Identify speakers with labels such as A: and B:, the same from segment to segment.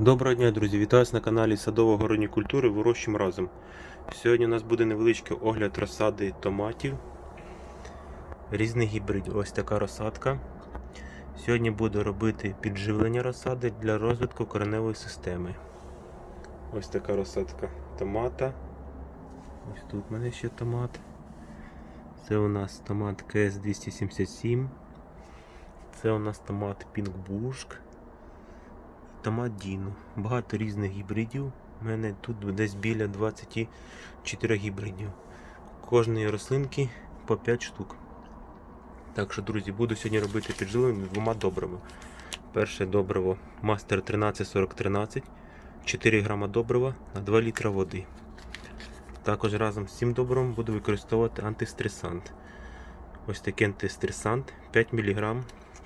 A: Доброго дня, друзі! Вітаю вас на каналі Садово-городні культури Вирощуємо разом. Сьогодні у нас буде невеличкий огляд розсади томатів різних гібридів. Ось така розсадка. Сьогодні буду робити підживлення розсади для розвитку кореневої системи. Ось така розсадка томата. Ось тут в мене ще томат. Це у нас томат КС277. Це у нас томат Bush. Томат Діну. Багато різних гібридів. У мене тут десь біля 24 гібридів. Кожної рослинки по 5 штук. Так що, друзі, буду сьогодні робити підживлення двома добривами. Перше добриво Master 134013, 4 грама добрива на 2 літра води. Також разом з цим добривом буду використовувати антистресант. Ось такий антистресант 5 мг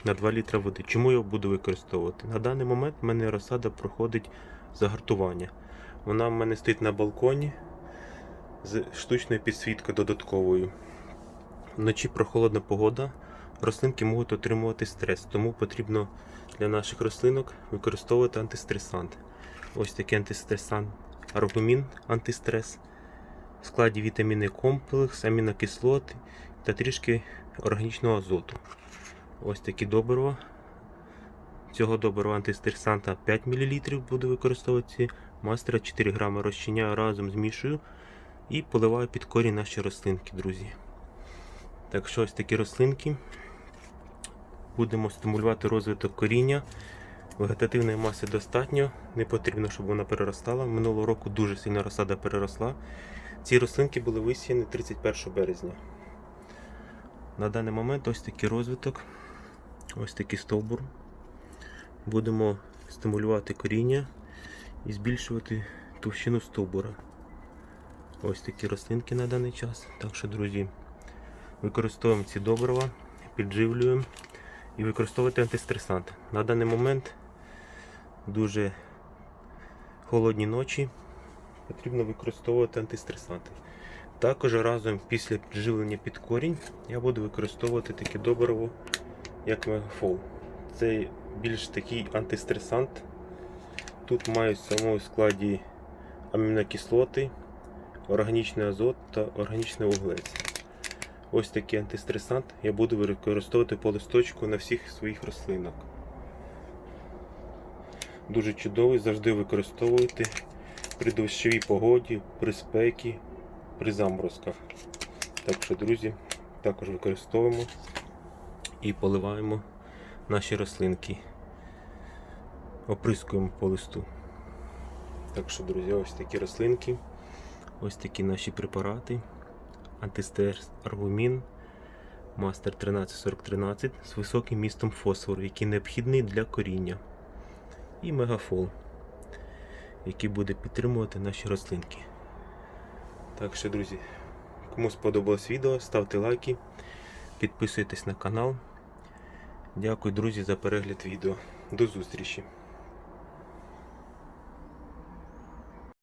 A: на 2 літра води. Чому я буду використовувати? На даний момент в мене розсада проходить загартування. Вона в мене стоїть на балконі з штучною підсвіткою додатковою. Вночі прохолодна погода, рослинки можуть отримувати стрес, тому потрібно для наших рослинок використовувати антистресант. Ось такий антистресант аргумін антистрес. В складі вітамінний комплекс, амінокислоти та трішки органічного азоту. Ось такі добрива. Цього добрива антистресанта 5 мл буду використовувати. Мастера 4 грами розчиняю разом змішую і поливаю під корінь наші рослинки, друзі. Так що ось такі рослинки. Будемо стимулювати розвиток коріння. Вегетативної маси достатньо, не потрібно, щоб вона переростала. Минулого року дуже сильно розсада переросла. Ці рослинки були висіяні 31 березня. На даний момент ось такий розвиток, ось такий стовбур. Будемо стимулювати коріння і збільшувати товщину стовбура. Ось такі рослинки на даний час. Так що, друзі, використовуємо ці добрива, підживлюємо і використовувати антистресант. На даний момент дуже холодні ночі, потрібно використовувати антистресанти. Також разом після підживлення під корінь я буду використовувати таке добриво, як мегафол. Це більш такий антистресант. Тут мають в самому складі амінокислоти, органічний азот та органічний вуглець. Ось такий антистресант я буду використовувати по листочку на всіх своїх рослинок. Дуже чудовий, завжди використовуйте при дощовій погоді, при спекі, при заморозках. Так що, друзі, також використовуємо і поливаємо наші рослинки. Оприскуємо по листу. Так що, друзі, ось такі рослинки, ось такі наші препарати. Антистерс аргумін Мастер 134013 з високим містом фосфору, який необхідний для коріння. І мегафол, який буде підтримувати наші рослинки. Так що, друзі, кому сподобалось відео, ставте лайки, підписуйтесь на канал. Дякую, друзі, за перегляд відео. До зустрічі!